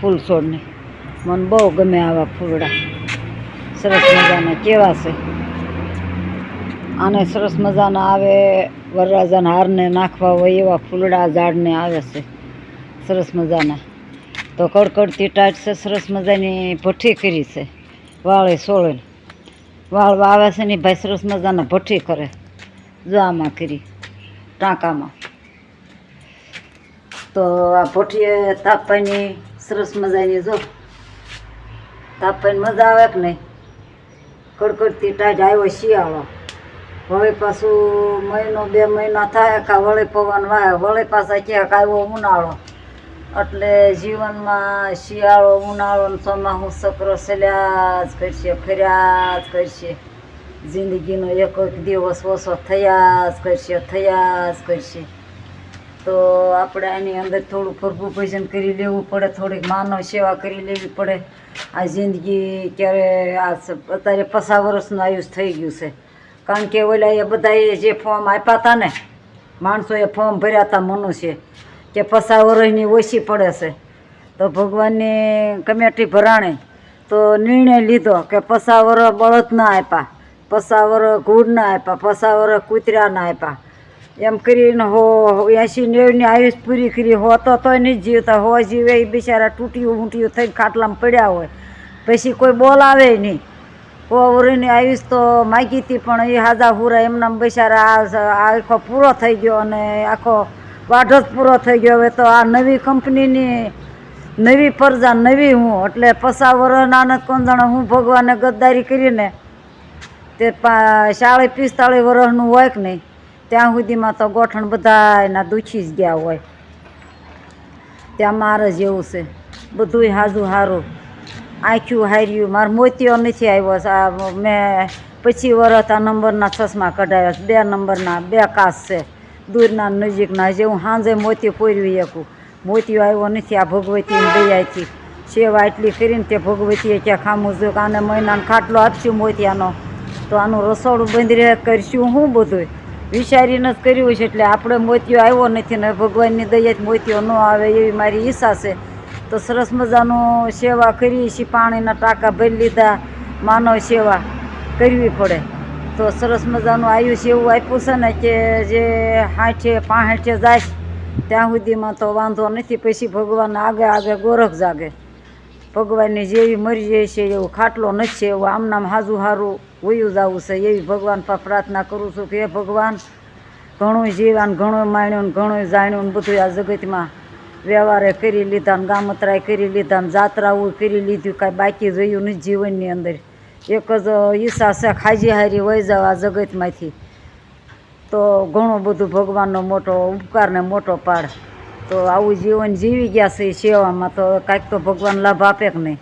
ફૂલ છોડને મને બહુ ગમે આવા ફૂલડા. સરસ મજાના કેવા છે. આને સરસ મજાના આવે, વરરાજાના હારને નાખવા હોય એવા ફૂલડા ઝાડને આવે છે. સરસ મજાના. તો કડકડતી ટાઈટ છે, સરસ મજાની ભઠ્ઠી કરી છે, વાળે સોળે વાળ વાવે છે ને ભાઈ સરસ મજાના ભઠ્ઠી કરે. જો કરી, ટાંકામાં. તો આ ભઠ્ઠીએ તાપવાની સરસ મજાની જો. તાપણ મજા આવે કે નહીં? કડકડતી ટાઈટ આવ્યો શિયાળો. હવે પાછું મહિનો, બે મહિના થાય કા વળે પવન વાય વળે પાછા ક્યાંક આવ્યો ઉનાળો. એટલે જીવનમાં શિયાળો, ઉનાળો ચોમાસું સકરો સલ્યા જ કરશે, ફર્યા જ કરશે. જિંદગીનો એક એક દિવસ ઓછો થયા જ કરશે, થયા જ કરશે. તો આપણે આની અંદર થોડું પ્રભુ ભજન કરી લેવું પડે, થોડીક માનવ સેવા કરી લેવી પડે. આ જિંદગી ક્યારે આ અત્યારે પચાસ વર્ષનું આયુષ થઈ ગયું છે. કારણ કે ઓલા એ બધાએ જે ફોર્મ આપ્યા હતા ને, માણસોએ ફોર્મ ભર્યા હતા મનુષ્ય, કે પચાસ વર્ષની ઓછી પડે છે. તો ભગવાનની કમેટી ભરાણે તો નિર્ણય લીધો કે પચાસ વર્ષ બળદ ના આપ્યા, પચાસ વર્ષ ઘૂડ ના આપ્યા, પચાસ વર્ષ કૂતરા ના આપ્યા. એમ કરીને હો એસી નેવની આયુષ પૂરી કરી હો, તો તોય નહીં જીવતા. હો જીવે એ બિચારા તૂટ્યું ઊંટ્યું થઈને ખાટલામાં પડ્યા હોય. પછી કોઈ બોલાવે નહીં. હો વરીની આયુષ તો માગી હતી, પણ એ હાજા હુરા એમના બિચારા આખો પૂરો થઈ ગયો અને આખો વાઢો જ પૂરો થઈ ગયો. હવે તો આ નવી કંપનીની નવી પરજા, નવી હું. એટલે પસા વર્ષના ને કોણ જાણે હું ભગવાને ગદ્દારી કરીને તે પા સાડી પિસ્તાળીસ વર્ષનું હોય કે નહીં? ત્યાં સુધીમાં તો ગોઠણ બધા એના દુખી જ ગયા હોય. ત્યાં મારે જ એવું છે. બધુંય હાજુ સારું આંખ્યું હાર્યું. મારે મોતીઓ નથી આવ્યો. મેં પછી વરસ આ નંબરના ચશ્મા કઢાવ્યા બે નંબરના, બે કાસ છે. દૂરના નજીકના જે હું સાંજે મોતી પોરવી શકું મોતીઓ આવ્યો નથી. આ ભગવતીની દયાથી સેવા એટલી કરીને તે ભગવતીએ ક્યાં ખામું જોયું કે આને મહિનાનો ખાટલો આપશું મોતિયાનો. તો આનું રસોડું બંધ રહે, કરશું હું બધું વિચારીને જ કર્યું છે એટલે આપણે મોતિયો આવ્યો નથી ને ભગવાનની દયા મોતિયો ન આવે એવી મારી ઈચ્છા છે. તો સરસ મજાનું સેવા કરી છે, પાણીના ટાંકા ભરી લીધા, માનવ સેવા કરવી પડે. તો સરસ મજાનું આયુષ્ય એવું આપ્યું છે ને કે જે હાઠે પાંઠે જાય, ત્યાં સુધીમાં તો વાંધો નથી, પછી ભગવાન આગે આગે ગોરખ જાગે. ભગવાનની જેવી મરી જાય છે એવું ખાટલો નથી, એવું આમનામ હાજુ હારું વયું જવું છે, એવી ભગવાન પર પ્રાર્થના કરું છું કે હે ભગવાન ઘણું જીવાન ઘણું માણ્યું ને ઘણું જાણ્યું ને બધું આ જગતમાં વ્યવહારે કરી લીધા ને કરી લીધા ને જાત્રાઓ કરી લીધું, કાંઈ બાકી રહ્યું નહીં જીવનની અંદર. એક જ ઈચ્છા છે, ખાજી હારી વહી જાવ આ જગતમાંથી. તો ઘણું બધું ભગવાનનો મોટો ઉપકાર ને મોટો પાડ. તો આવું જીવન જીવી ગયા છે સેવામાં, તો કાંઈક તો ભગવાન લાભ આપે કે નહીં?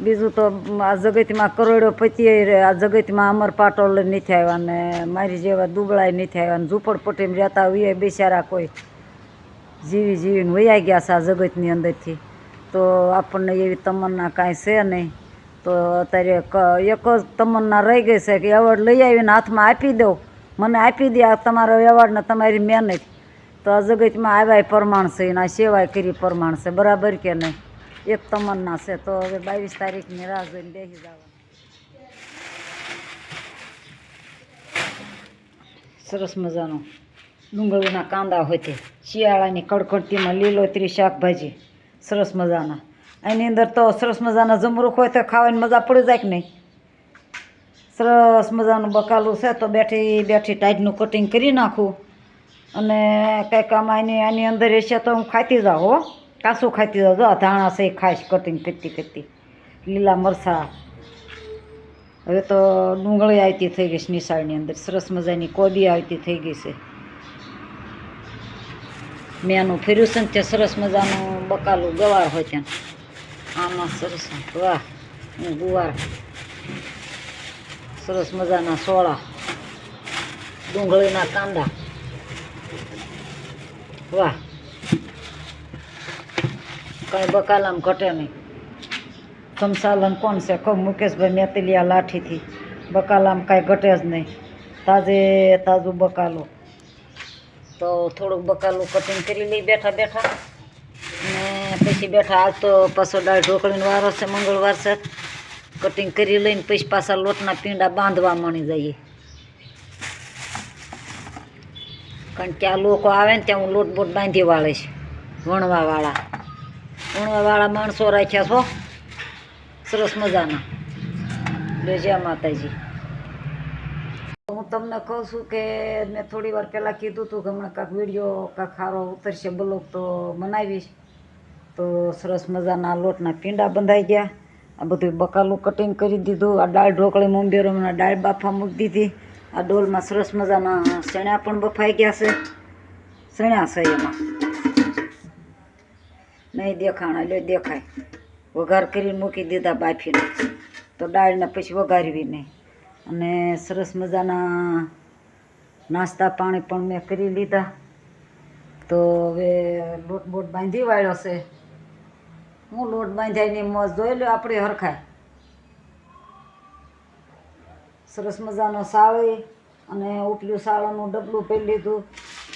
બીજું તો આ જગતમાં કરોડો પતિએ આ જગતમાં અમર પાટોલ નથી આવ્યા ને મારી જેવા દુબળાય નથી આવ્યા ને ઝૂંપડપટ્ટીમાં રહેતા હોય બેસારા કોઈ. જીવી જીવીને વયા ગયા છે આ જગતની અંદરથી. તો આપણને એવી તમન્ના કાંઈ છે નહીં. તો અત્યારે એક જ તમન્ના રહી ગઈ છે કે એવોર્ડ લઈ આવીને હાથમાં આપી દઉં. મને આપી દે, આ તમારો એવોર્ડ ને તમારી મહેનત. તો આ જગતમાં આવ્યા પ્રમાણ છે એના સેવાય કરી પ્રમાણ છે. બરાબર કે નહીં? એક તમન્ના છે. તો હવે બાવીસ તારીખની રાહ જોઈને બેસી જવા સરસ મજાનું ડુંગળીના કાંદા હોય તે. શિયાળાની કડકડતીમાં લીલોતરી શાકભાજી. સરસ મજાના. એની અંદર તો સરસ મજાના જમરૂખ હોય તો ખાવાની મજા પડી જાય કે નહીં? સરસ મજાનું બકાલું છે તો બેઠી બેઠી ટાઈટનું કટિંગ કરી નાખું. અને કંઈક આમાં એની, આની અંદર હશે તો હું ખાતી જાઉં, હો. કાસું ખાતી તો ધાણા છે ખાઈશ કટિંગ કરતી કરતી. લીલા મરસા. હવે તો ડુંગળી આવતી થઈ ગઈ છે નિશાળની અંદર. સરસ મજાની કોબી આવતી થઈ ગઈ છે. મેં આનું ફેર્યું છે ને ત્યાં સરસ મજાનું બકાલું ગવાર હોય ત્યાં. આમાં સરસ વાહ, હું ગુવાર. સરસ મજાના સોળા. ડુંગળીના કાંદા. વાહ. કાંઈ બકાલામ ઘટે નહીં. સમસાલન કોણ છે? કહું, મુકેશભાઈ મેતલિયા લાઠીથી. બકાલામ કાંઈ ઘટે જ નહીં. તાજે તાજું બકાલું. તો થોડુંક બકાલું કટિંગ કરી લઈ બેઠા બેઠા. ને પછી બેઠા આજ તો પાછો દાળ ઢોકળીનો વારો છે, મંગળવાર છે. કટિંગ કરી લઈને પછી પાછા લોટના પીંડા બાંધવા મળી જઈએ. કારણ કે આ લોકો આવે ને ત્યાં હું લોટ બોટ બાંધી વાળીશ, વણવાવાળા. વણવાવાળા માણસો રાખ્યા છો? સરસ મજાના. જય માતાજી. હું તમને કહું છું કે મેં થોડી વાર પહેલાં કીધું હતું કે હમણાં કાંક વીડિયો, કાંક સારો ઉતરશે બ્લોગ, તો બનાવીશ તો સરસ મજાના લોટના પીંડા બંધાઈ ગયા. આ બધું બકાલું કટિંગ કરી દીધું. આ દાળ ઢોકળી મુંબેરો દાળ બાફા મૂકી દીધી. આ ડોલમાં સરસ મજાના ચણ્યા પણ બફાઈ ગયા છે. ચણ્યા છે એમાં. નહીં દેખાણ, એટલે દેખાય. વઘાર કરીને મૂકી દીધા બાફીને. તો દાળને પછી વઘારવી નહીં. અને સરસ મજાના નાસ્તા પાણી પણ મેં કરી લીધા. તો હવે લોટ બોટ બાંધી વાળ્યો છે. હું લોટ બાંધાયની મોજ જોઈ લો આપણે હરખાય. સરસ મજાનો સાળી અને ઉપલું સાળાનું ડબલું પહેરી લીધું.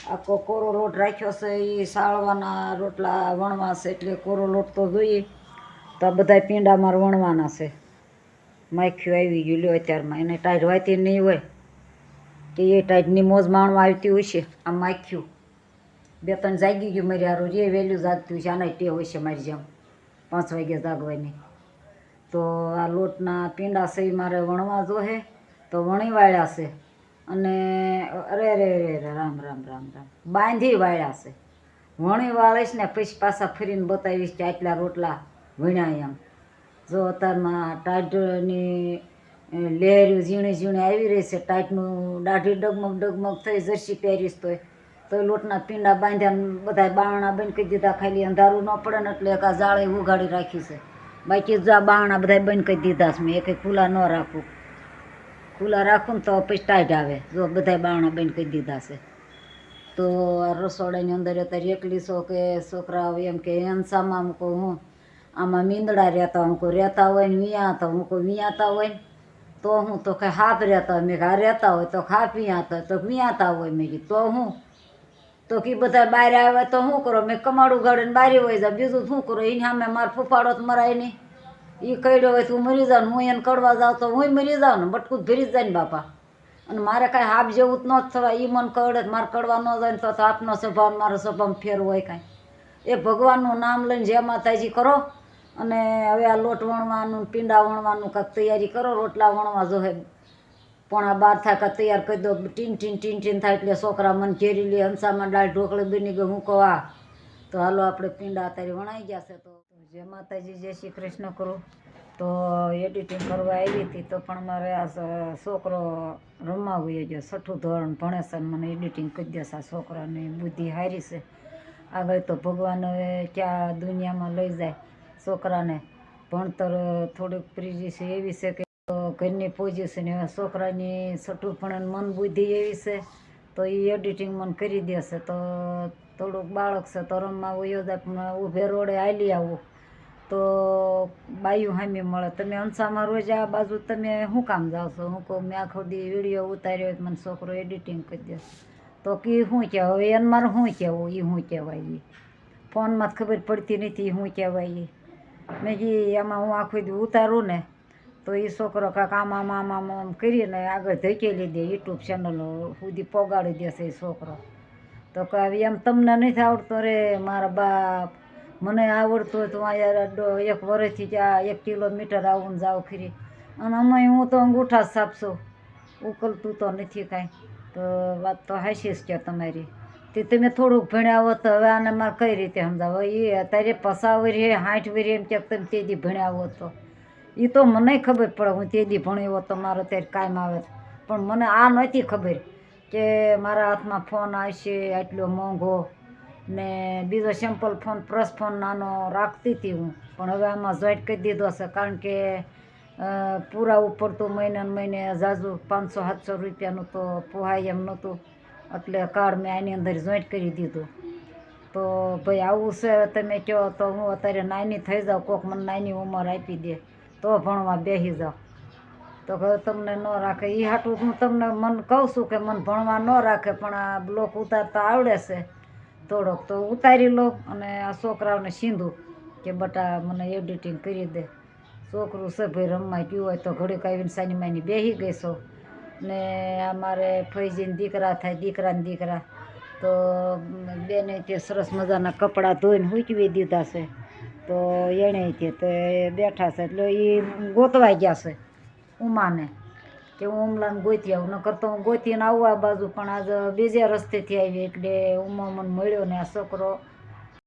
આખો કોરો લોટ રાખ્યો છે એ સાળવાના રોટલા વણવા છે, એટલે કોરો લોટ તો જોઈએ. તો આ બધા પીંડા મારે વણવાના છે. માખ્યું આવી ગયું લ્યો અત્યારમાં. એને ટાઈટ વાતી નહીં હોય. કે એ ટાઈટની મોજ માણવા આવતી હોય છે, આ માખ્યું બે ત્રણ જાગી ગયું મારી હારું જે વહેલું જાગતું છે આના ટેવ હોય છે મારી જેમ. પાંચ વાગ્યા જાગવાની. તો આ લોટના પીંડા છે એ મારે વણવા જોહે. તો વણી વાળ્યા છે. અને અરે અરે અરે રામ રામ રામ રામ. બાંધી વાળ્યા છે. વણી વાળીશ ને પછી પાછા ફરીને બતાવીશ કે આટલા રોટલા વીણ્યા એમ. જો અત્યારમાં ટાઈટની લહેરું ઝીણી ઝીણી આવી રહી છે ટાઈટનું દાઢી ડગમગ ડગમગ થઈ જર્સી પહેરીશ તોય. તો લોટના પીંડા બાંધ્યા બધા બારણા બંધ કરી દીધા, ખાલી અંધારું ન પડે ને એટલે એક આ જાળે ઉગાડી રાખી છે. બાકી જો આ બારણા બધા બંધ કરી દીધા છે, મેં એક ખુલ્લા ન રાખું. ખુલ્લા રાખું ને તો પછી ટાઈટ આવે. જો બધા બાણા બંધ કરી દીધા છે. તો રસોડાની અંદર અત્યારે એકલી છો કે છોકરાઓ એમ કે હંસામાં અમુક હું, આમાં મીંદડા રહેતા અમુક રહેતા હોય ને વિયાતા અમુક વિયાતા હોય ને, તો હું તો કે હાફ રહેતા હોય. મેં ઘા રહેતા હોય તો હાફ વિયાતા હોય, તો વિયાતા હોય. મેં કીધું, તો હું? તો કે બધા બહાર આવે તો શું કરો? મેં કમાડું ગાડીને બારી હોય જાય બીજું શું કરો? એને સામે મારે ફૂફાડો તો મરાય નહીં. એ કડ્યો હોય તું મરી જાવ હું એને કડવા જાઉં તો હું મરી જાઉં બટકું ભરી જાય ને બાપા. અને મારે કાંઈ હાફ જેવું જ ન થવાય. એ મને કડે મારે કડવા ન જાય ને તો આપનો સ્વભાવ મારો સ્વભાવ ફેર હોય કાંઈ. એ ભગવાનનું નામ લઈને જય માતાજી કરો. અને હવે આ લોટ વણવાનું પીંડા વણવાનું કાંઈક તૈયારી કરો. રોટલા વણવા જોહે પોણા બાર થાય કાંઈ તૈયાર કરી દો. ટીન ટીન ટીન ટીન થાય એટલે છોકરા મને ઘેરી લે, હંસામાં ડાળ ઢોકળી બની ગયું હું કહું આ તો હાલો આપણે પીંડા અત્યારે વણાઈ ગયા છે. તો જય માતાજી, જય શ્રી કૃષ્ણ કરું. તો એડિટિંગ કરવા આવી હતી તો પણ મારે આ છોકરો રમવા ગયો. છે છઠ્ઠું ધોરણ ભણે છે મને એડિટિંગ કરી દેશે આ છોકરાની બુદ્ધિ હારી છે. આગળ તો ભગવાન ક્યાં દુનિયામાં લઈ જાય છોકરાને. ભણતર થોડીક પ્રીજી છે એવી છે કે ઘરની પોઝિશન હવે છોકરાની છઠ્ઠું ભણે મન બુદ્ધિ એવી છે. તો એ એડિટિંગ મને કરી દેશે તો થોડુંક બાળક છે તો રમવા વયો જાય, પણ ઊભે રોડે હાલી આવું. તો બાયું હામી મળે. તમે અંસામાં રોજ આ બાજુ તમે શું કામ જાઓ છો? હું કહું, મેં આખો દી વીડિયો ઉતાર્યો મને છોકરો એડિટિંગ કરી દે. તો કે શું કહેવાય? હવે એને મારે શું કહેવું? એ શું કહેવાય એ ફોનમાં જ ખબર પડતી નથી શું કહેવાય એ મેં કી એમાં હું આખું દી ઉતારું ને, તો એ છોકરો કાંક આમ આમ આમ આમ આમ કરીને આગળ ધકેલી દે, યુટ્યુબ ચેનલો સુધી પોગાડી દેશે એ છોકરો. તો કે આવી એમ તમને નથી આવડતો રે, મારા બાપ. મને આવડતું હોય તો અહીંયા એક વર્ષથી ત્યાં એક કિલોમીટર આવું જાઉં ખરી અને અમે, હું તો અંગૂઠા સાપશું ઉકલતું તો નથી કાંઈ. તો વાત તો હાશી જ છે તમારી. તે તમે થોડુંક ભણ્યા હોત હવે આને મારે કઈ રીતે સમજાવો એ અત્યારે પસાવરી હાઠ વરી એમ ક્યાંક તમે તે દી ભણ્યા હોત તો. એ તો મને ખબર પડે, હું તે દી ભણી હોત મારો અત્યારે કાયમ આવે. પણ મને આ નહોતી ખબર. કે મારા હાથમાં ફોન આવશે, આટલો મોંઘો. ને બીજો સિમ્પલ ફોન પ્રસ ફોન નાનો રાખતી હતી હું. પણ હવે આમાં જોઈન્ટ કરી દીધો છે, કારણ કે પૂરા ઉપર તો મહિને મહિને ઝાઝુ પાંચસો, સાતસો રૂપિયાનું તો પોહાય એમ નહોતું. એટલે કાર્ડ મેં આની અંદર જોઈન્ટ કરી દીધું. તો ભાઈ, આવું છે, તમે કહો તો હું અત્યારે નાની થઈ જાઉં, કોક મને નાની ઉંમર આપી દે. તો ભણવા બેસી જાઉં. તો તમને ન રાખે. એ હાટું હું તમને મન કહું છું કે મન ભણવા ન રાખે, પણ આ બ્લોક ઉતારતા આવડે છે થોડોક. તો ઉતારી લો અને આ છોકરાઓને સીંધું કે બટા મને એડિટિંગ કરી દે. છોકરું છે ભાઈ રમવા ગયું હોય તો ઘડીક આવીને સાની માની બેસી ગઈ છો ને અમારે ફૈજીને દીકરા થાય, દીકરાને દીકરા. તો બેને તે સરસ મજાના કપડાં ધોઈને હૂકવી દીધા છે. તો એણે તે બેઠા છે એટલે એ ગોતવાઈ ગયા છે. ઉમાને, કે હું ઉમલાને ગોતી આવું. નકર તો હું ગોતીને આવું આ બાજુ, પણ આજે બીજે રસ્તેથી આવી એટલે ઉમા મને મળ્યો ને આ છોકરો.